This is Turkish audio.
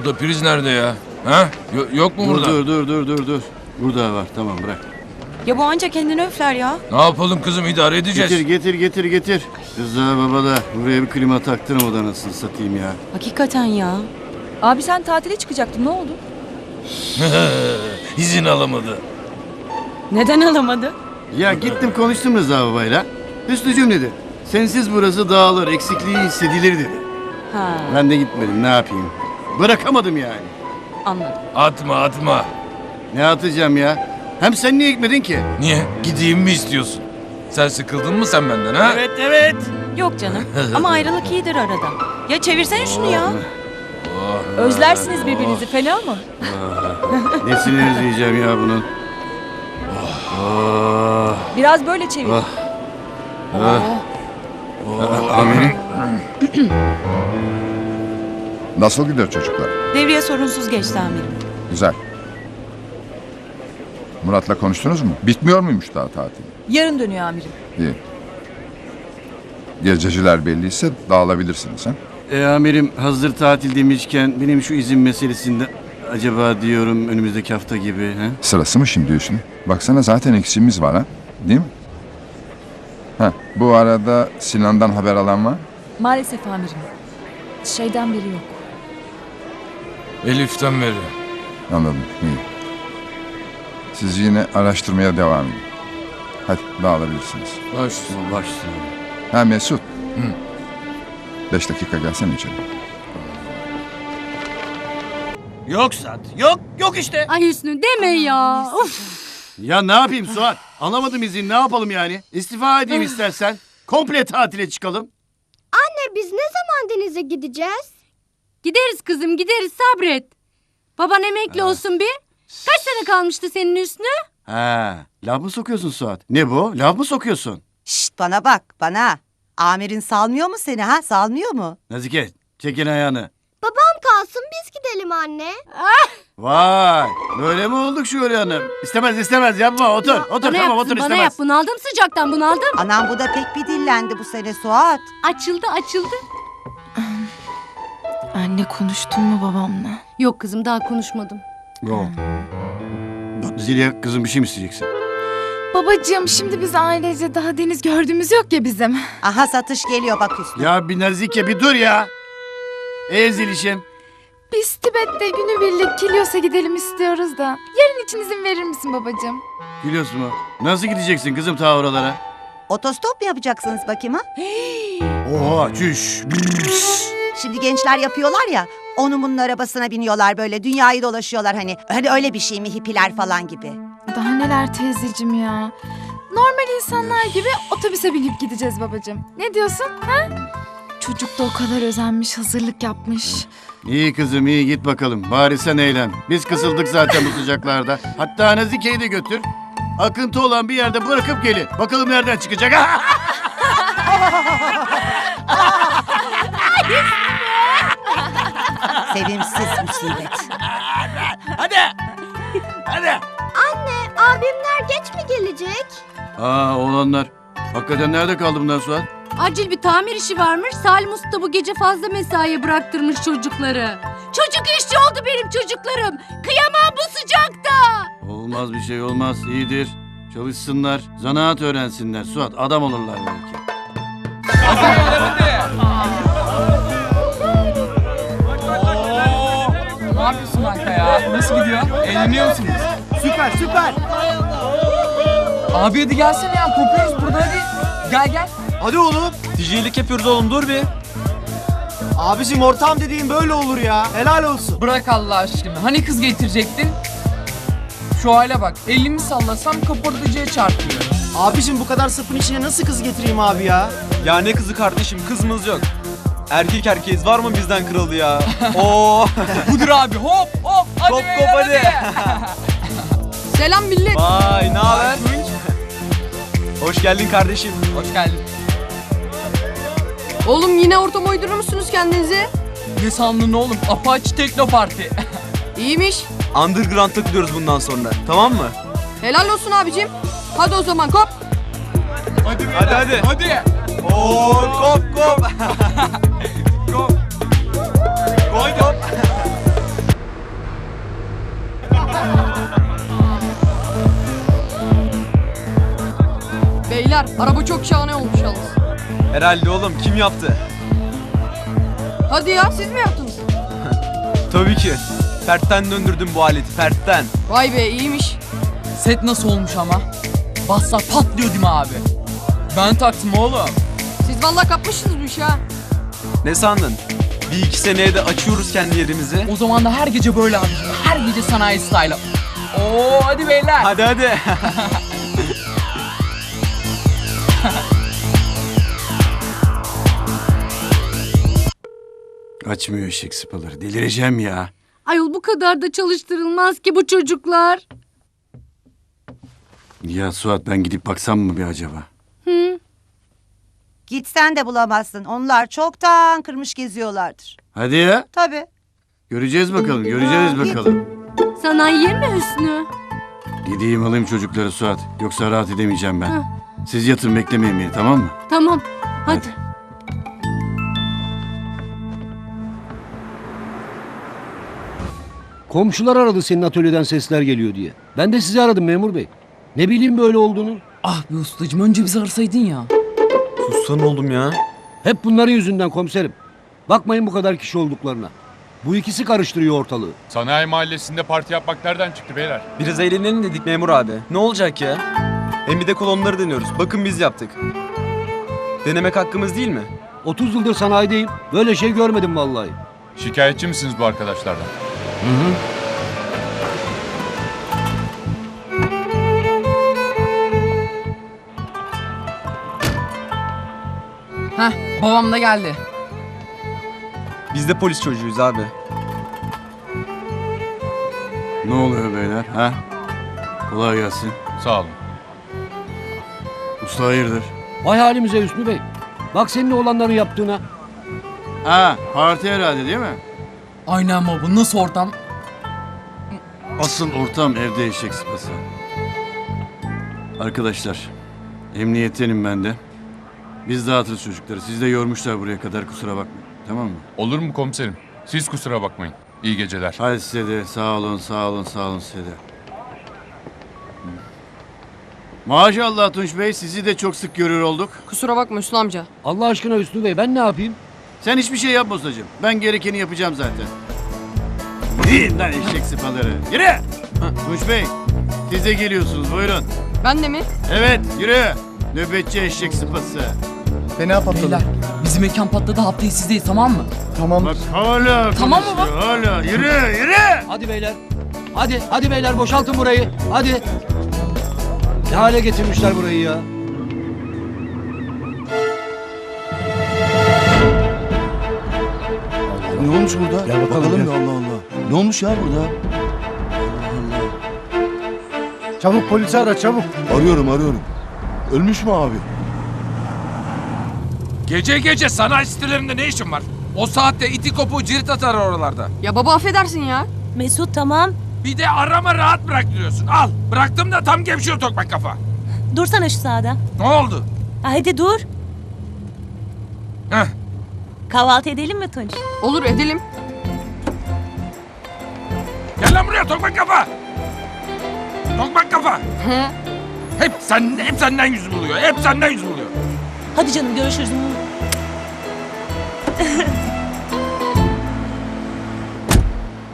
Burada priz nerede ya? Ha? Yo- yok mu Dur burada? dur dur dur dur dur. Burada var tamam bırak. Ya bu anca kendini öfler ya. Ne yapalım kızım idare edeceğiz. Getir getir getir getir. Kız da baba da buraya bir klima taktırmadan nasıl satayım ya. Hakikaten ya. Abi sen tatile çıkacaktın ne oldu? İzin alamadı. Neden alamadı? Ya gittim konuştum Rıza babayla. Hüsnücüm dedi. Sensiz burası dağılır, eksikliği hissedilir dedi. Ha Ben de gitmedim ne yapayım. Bırakamadım yani. anladım. Atma atma. Ne atacağım ya? Hem sen niye gitmedin ki? Niye? Gideyim mi istiyorsun? Sen sıkıldın mı sen benden ha? Evet evet. Yok canım. Ama ayrılık iyidir arada. Ya çevirsene şunu ya. Özlersiniz birbirinizi fena mı? Nesini özleyeceğim ya bunun? Oh. Biraz böyle çevir. Ah. Ah. Nasıl gidiyor çocuklar? Devriye sorunsuz geçti amirim. Güzel. Murat'la konuştunuz mu? Bitmiyor muymuş daha tatil? Yarın dönüyor amirim. İyi. Gececiler belliyse dağılabilirsiniz ha? E, amirim hazır tatil demişken benim şu izin meselesinde acaba diyorum önümüzdeki hafta gibi. He? Sırası mı şimdi Hüsnü? Baksana zaten eksiğimiz var ha? Değil mi? Ha, bu arada Sinan'dan haber alan var. Maalesef amirim. Şeyden biri yok. Elif'ten beri. Anladım. İyi. Siz yine araştırmaya devam edin. Hadi dağılabilirsiniz. Baş. Baş üstüne. Ha Mesut. Beş dakika gelsene içeri. Yok Sat. Yok. Yok işte. Ay Hüsnü deme ya. Of. Ya ne yapayım Suat? Alamadım izin ne yapalım yani? İstifa edeyim istersen. Komple tatile çıkalım. Anne biz ne zaman denize gideceğiz? Gideriz kızım gideriz sabret. Baban emekli olsun bir. Kaç sene kalmıştı senin Hüsnü? Ha, laf mı sokuyorsun Suat? Ne bu? Laf mı sokuyorsun? Şşt bana bak bana. Amirin salmıyor mu seni ha? Salmıyor mu? Nazike çekin ayağını. Babam kalsın biz gidelim anne. Vay böyle mi olduk Şule Hanım? İstemez istemez yapma otur otur bana tamam yapsın, otur bana istemez. yap bunaldım sıcaktan bunaldım. Anam bu da pek bir dillendi bu sene Suat. Açıldı açıldı. Anne konuştun mu babamla? Yok kızım daha konuşmadım. Yok. Zeliha kızım bir şey mi isteyeceksin? Babacığım şimdi biz ailece daha deniz gördüğümüz yok ya bizim. Aha satış geliyor bak Hüsnü. Ya bir Nazike bir dur ya. Ey Zeliş'im. Biz Tibet'te günübirlik Kilyos'a gidelim istiyoruz da. Yarın için izin verir misin babacığım? Gülüyorsun mu? Nasıl gideceksin kızım ta oralara? Otostop mu yapacaksınız bakayım ha? Oha çüş. Şimdi gençler yapıyorlar ya. Onun bunun arabasına biniyorlar böyle dünyayı dolaşıyorlar hani. Hani öyle bir şey mi hippiler falan gibi. Daha neler teyzeciğim ya. Normal insanlar gibi otobüse binip gideceğiz babacığım. Ne diyorsun ha? Çocuk da o kadar özenmiş, hazırlık yapmış. İyi kızım iyi git bakalım. Bari sen eğlen. Biz kısıldık zaten bu sıcaklarda. Hatta Nazike'yi de götür. Akıntı olan bir yerde bırakıp gelin. Bakalım nereden çıkacak. Sevimsiz musibet. hadi. Hadi. Anne abimler geç mi gelecek? Aa oğlanlar. Hakikaten nerede kaldı bunlar Suat? Acil bir tamir işi varmış. Salim Usta bu gece fazla mesaiye bıraktırmış çocukları. Çocuk işçi oldu benim çocuklarım. Kıyamam bu sıcakta. Olmaz bir şey olmaz. İyidir. Çalışsınlar. Zanaat öğrensinler. Suat adam olurlar belki. Nasıl gidiyor? Eğleniyor musunuz? Süper süper. Abi hadi gelsene ya. Kopuyoruz burada hadi. Gel gel. Hadi oğlum. DJ'lik yapıyoruz oğlum dur bir. Abicim ortam dediğin böyle olur ya. Helal olsun. Bırak Allah aşkına. Hani kız getirecektin? Şu hale bak. Elimi sallasam kaportacıya çarpıyor. Abicim bu kadar sapın içine nasıl kız getireyim abi ya? Ya ne kızı kardeşim kızımız yok. Erkek erkeğiz var mı bizden kırıldı ya? Oo. Budur abi hop hop. Hadi Kop kop hadi. Selam millet. Vay ne haber? Hoş geldin kardeşim. Hoş geldin. Oğlum yine ortam uydurur musunuz kendinize? Ne sandın oğlum? Apache Tekno Parti. İyiymiş. Underground takılıyoruz bundan sonra. Tamam mı? Helal olsun abicim. Hadi o zaman kop. hadi. Hadi, hadi. Hadi. Oo kop kop. Beyler araba çok şahane olmuş yalnız. Herhalde oğlum kim yaptı? Hadi ya siz mi yaptınız? Tabii ki. Fert'ten döndürdüm bu aleti Fert'ten. Vay be iyiymiş. Set nasıl olmuş ama? Baslar patlıyor değil mi abi? Ben taktım oğlum. Siz vallahi kapmışsınız bu işi ha. Ne sandın? Bir iki seneye de açıyoruz kendi yerimizi. O zaman da her gece böyle abi. Her gece sanayi style. Oo hadi beyler. Hadi hadi. Açmıyor eşek sıpaları. Delireceğim ya. Ayol bu kadar da çalıştırılmaz ki bu çocuklar. Ya Suat ben gidip baksam mı bir acaba? Gitsen de bulamazsın. Onlar çoktan kırmış geziyorlardır. Hadi ya. Tabii. Göreceğiz bakalım. Göreceğiz bakalım. Sanayi yer mi Hüsnü? Gideyim alayım çocukları Suat. Yoksa rahat edemeyeceğim ben. Siz yatın beklemeyin beni tamam mı? Tamam. Hadi. Komşular aradı senin atölyeden sesler geliyor diye. Ben de sizi aradım memur bey. Ne bileyim böyle olduğunu. Ah be ustacım önce bizi arasaydın ya. Sussan oldum ya. Hep bunların yüzünden komiserim. Bakmayın bu kadar kişi olduklarına. Bu ikisi karıştırıyor ortalığı. Sanayi mahallesinde parti yapmak nereden çıktı beyler? Biraz eğlenelim dedik memur abi. Ne olacak ya? Hem bir de kolonları deniyoruz. Bakın biz yaptık. Denemek hakkımız değil mi? 30 yıldır sanayideyim. Böyle şey görmedim vallahi. Şikayetçi misiniz bu arkadaşlardan? Heh babam da geldi. Biz de polis çocuğuyuz abi. Ne oluyor beyler ha? Kolay gelsin. Sağ olun. Usta hayırdır? Vay halimize Hüsnü Bey. Bak senin oğlanların yaptığına. Ha parti herhalde değil mi? Aynen baba nasıl ortam? Asıl ortam evde eşek sıpası. Arkadaşlar, emniyettenim ben de. Biz dağıtırız çocukları. Siz de yormuşlar buraya kadar kusura bakmayın. Tamam mı? Olur mu komiserim? Siz kusura bakmayın. İyi geceler. Hadi size de sağ olun, sağ olun, sağ olun size de. Maşallah Tunç Bey, sizi de çok sık görür olduk. Kusura bakma Hüsnü amca. Allah aşkına Hüsnü Bey ben ne yapayım? Sen hiçbir şey yapma ustacığım. Ben gerekeni yapacağım zaten. Değil lan eşek sıpaları. Yürü! Tunç Bey, siz de geliyorsunuz. Buyurun. Ben de mi? Evet, yürü. Nöbetçi eşek sıpası. Beyler bizim mekan patladı haftayı sizdeyiz tamam mı? Bak hala Tamam konuşuyor, Hala. Yürü, yürü! Hadi beyler. Hadi, hadi beyler boşaltın burayı. Hadi. Ne hale getirmişler burayı ya? Ne olmuş burada? Gel bakalım, gel. Allah Allah. Ne olmuş ya burada? Çabuk polisi ara çabuk. Arıyorum arıyorum. Ölmüş mü abi? Gece gece sanayi sitelerinde ne işin var? O saatte iti kopu cirit atar oralarda. Ya baba affedersin ya. Mesut tamam. Bir de arama rahat bırak diyorsun. Al. Bıraktım da tam gevşiyor tokmak kafa. Dursana şu sağda. Ne oldu? Hadi dur. Heh. Kahvaltı edelim mi Tunç? Olur edelim. Gel lan buraya tokmak kafa. Tokmak kafa. Hı? Hep sen hep senden yüz buluyor. Hep senden yüz buluyor. Hadi canım görüşürüz.